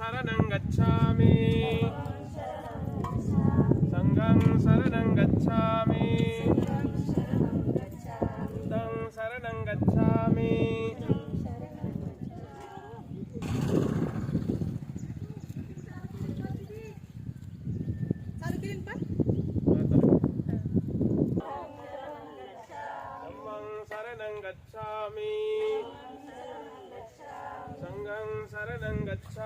शरणं गच्छामि सङ्घं शरणं गच्छामि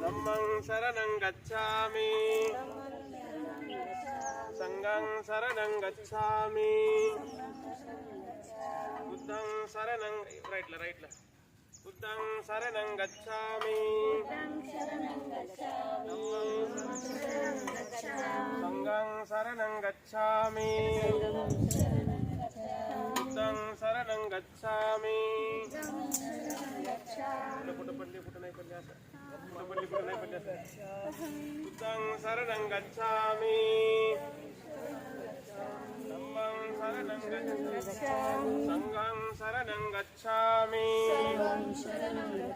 ధమ్మం శరణం గచ్చామి సంగం శరణం గచ్చామి బుద్ధం శరణం రైట్ల రైట్ల బుద్ధం శరణం గచ్చామి సంగం శరణం గచ్చామి బుద్ధం శరణం గచ్చామి Puttapalli పుట్టనైపల్లి Tang sarang gacchami, sambang sarang gacchami, sanggang sarang gacchami, sanggang sarang gacchami.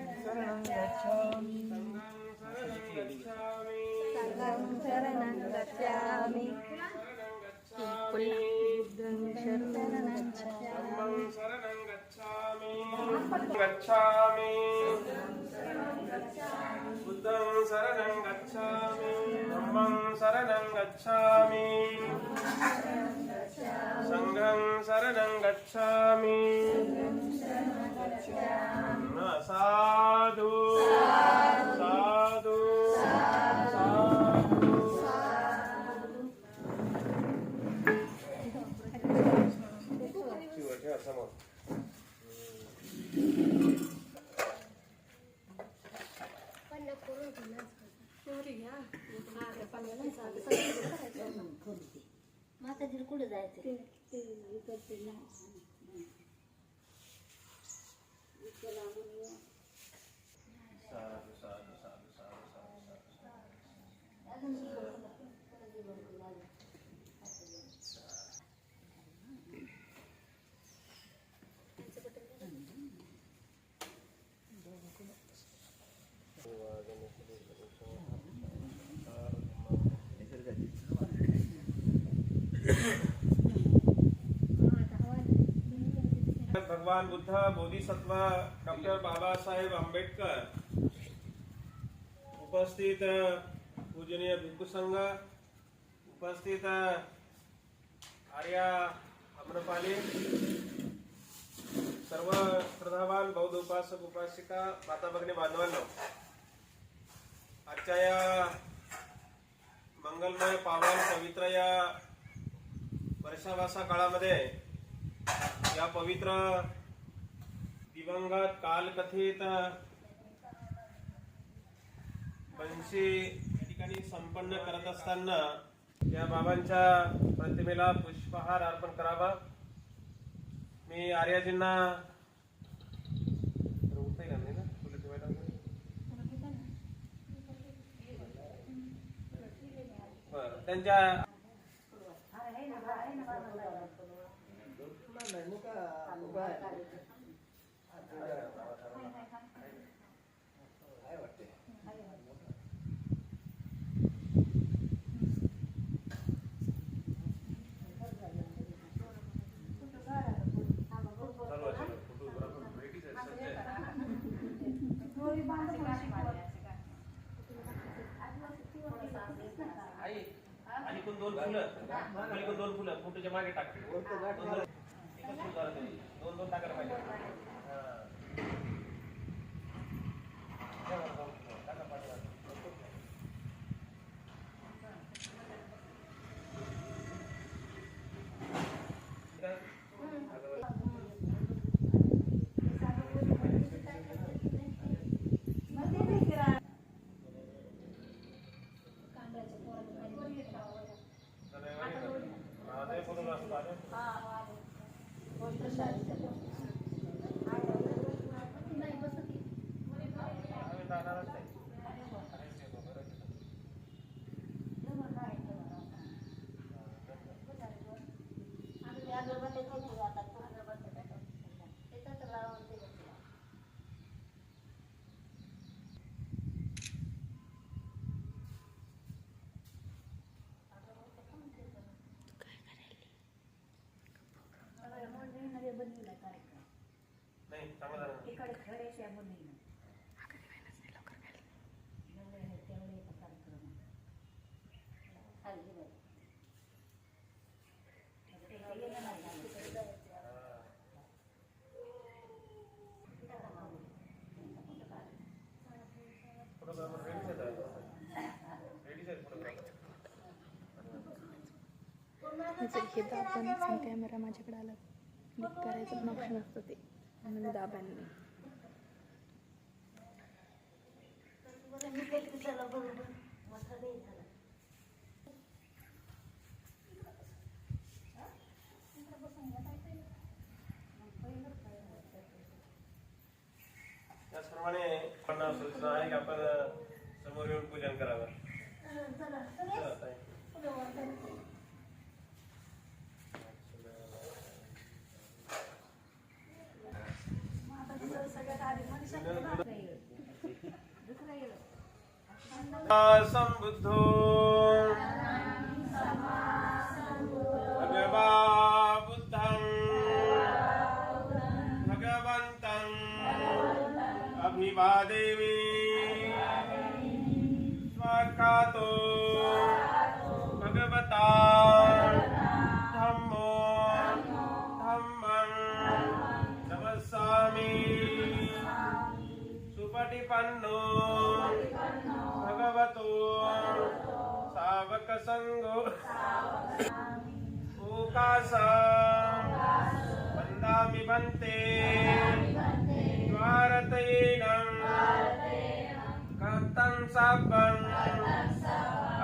गच्छामि बुद्धं शरणं गच्छामि धम्मं शरणं गच्छामि भगवान बुद्ध बोधिसत्व डॉक्टर बाबासाहेब आंबेडकर. उपस्थित पूजनीय भिक्खू संघ उपस्थित आर्या अम्रपाली सर्व श्रद्धावान बौद्ध उपासक उपासिका माता भगिनी बांधवांना आजच्या या मंगलमय पावन पवित्र या वर्षावासा काळामध्ये या पवित्र दिवंगत कालकथित बंशी या ठिकाणी संपन्न करत असताना या बाबांच्या प्रतिमेला पुष्पहार अर्पण करावा. मी आर्याजींना त्यांच्या मागे टाकते. रेडीच आहेत रेडीच आहेत फोटोग्राफर जर हे दाबांचा कॅमेरा माझ्याकडे आला क्लिक करायचं ऑप्शन असतं ते. म्हणून दाबांनी त्याचप्रमाणे आपण सूचना आहे की आपण समोर येऊन पूजन करावं. संबुद्धो। भगवा बुद्धं भगवन्तं। अभिवादेवी। स्वाकातो भगवता। धम्मो। धम्मं नमस्सामि सुपटिपन्नो भगवतो सावकसङ्गो ओकासा वन्दामि भन्ते द्वारतैनं कर्तं सापम्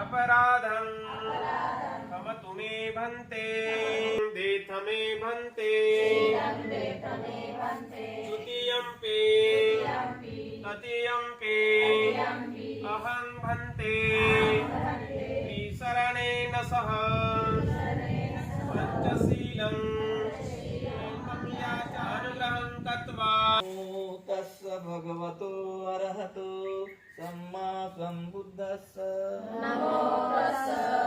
अपराधं क्षमतु मे भन्ते देथ मे भन्ते द्वितीयम्पि तृतीयम्पि अहं भन्ते त्रिशरणेन सह। पञ्चशीलं। अनुग्रहं तत्त्वा तस्य भगवतो अरहतो। सम्मा सम्बुद्धस्स। बुद्धं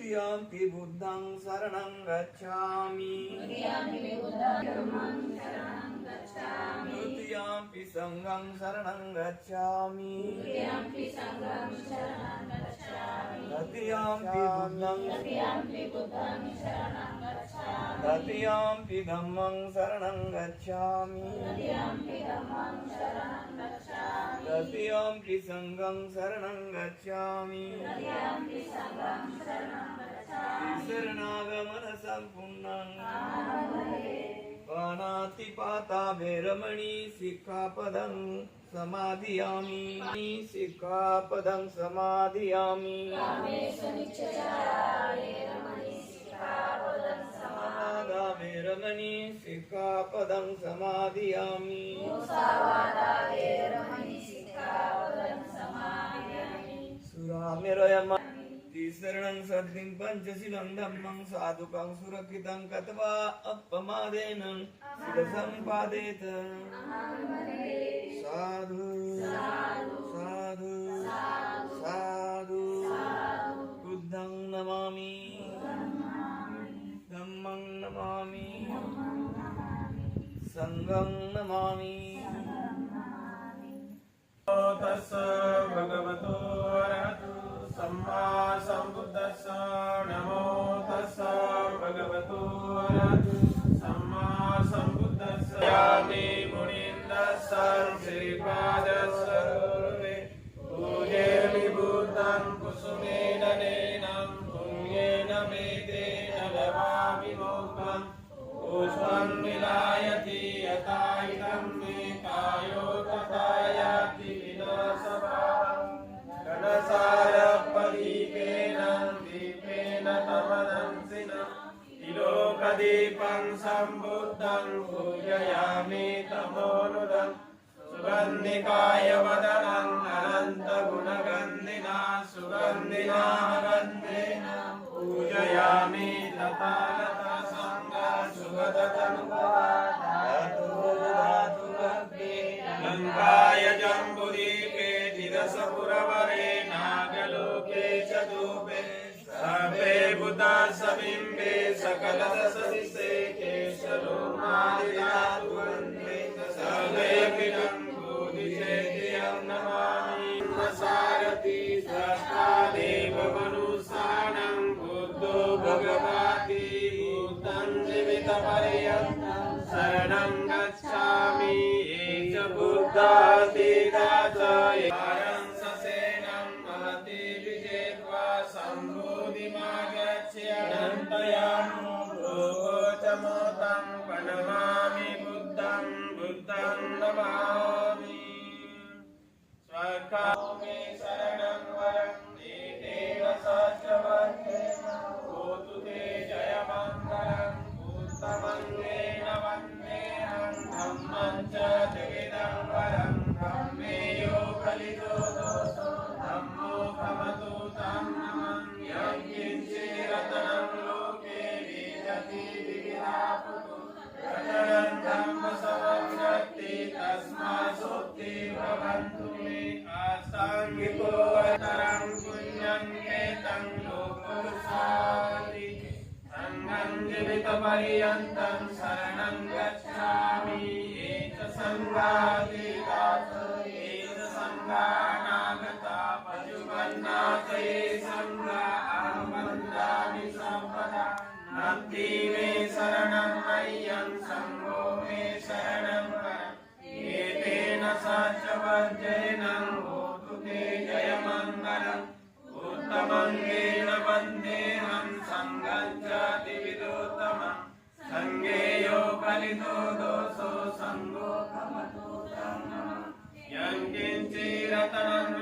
द्वितीयम्पि बुद्धं शरणं गच्छामि तृतीयम्पि सङ्घं शरणं गच्छामि तृतीयाम्पि बुद्धं तृतीयाम्पि धम्मं शरणं गच्छामि तृतीयाम्पि सङ्घं शरणं गच्छामि శరణాగమన సంపూర్ణం పానాతి పాతా వేరమణి సిక్ఖాపదం సమాధియామి సిక్ఖాపదం సమాధియామి పాదా వేరమణి సమాధియామి సురామిరయమ तिसरणं सद्दिं पञ्चशीलं धम्मं साधुकं सुरक्षितं कत्वा अपमादेन सम्पादेत साधु साधु साधु बुद्धं नमामि। धम्मं नमामि। सङ्गं नमामि। तस्स भगवतो सम्मा सम्बुद्धस्स नमो तस्स भगवतो तिलोकदीपं सम्बुद्धं पूजयामि तमोनुदम् सुगन्धिकाय वदनम् अनन्तगुणगन्धिना सुगन्धिना गन्धेन पूजयामि तथा तथा सबिम्बे जीवितपर्यन्तं शरणं गच्छामि एत सङ्गादिदास एत தீவே சரணம் ஐயம் சங்கோ மே சரணம் ஏதேன சாச்சவர்ஜயனம் ஓது தே ஜயமங்கலம் உத்தமங்கேன வந்தேஹம் சங்கஞ்சாதி விதோத்தமம் சங்கேயோ பலிதோ தோசோ சங்கோ கமதோ தம் நம யங்கிஞ்சி ரதனம்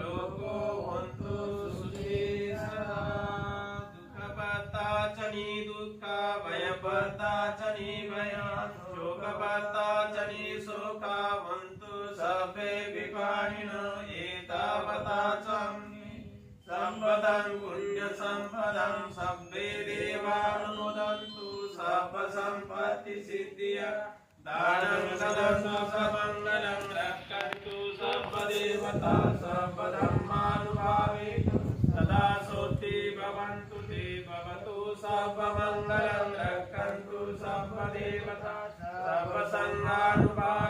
लोको हन्तु सुखिनः दुःखपत्ताचनि दुःख भयपत्ताचनि भय शोकपत्ताचनि शोका हन्तु सर्वे विपाणिन एतावता च सम्पदं पुण्यसम्पदं सब्बे देवानुमोदन्तु सर्वसम्पत्तिसिद्धिय दानं सदन्तु भवन्तु ते भवतु सर्वमङ्गलं रक्षन्तु सर्वदेवता सर्वसङ्गानुभावे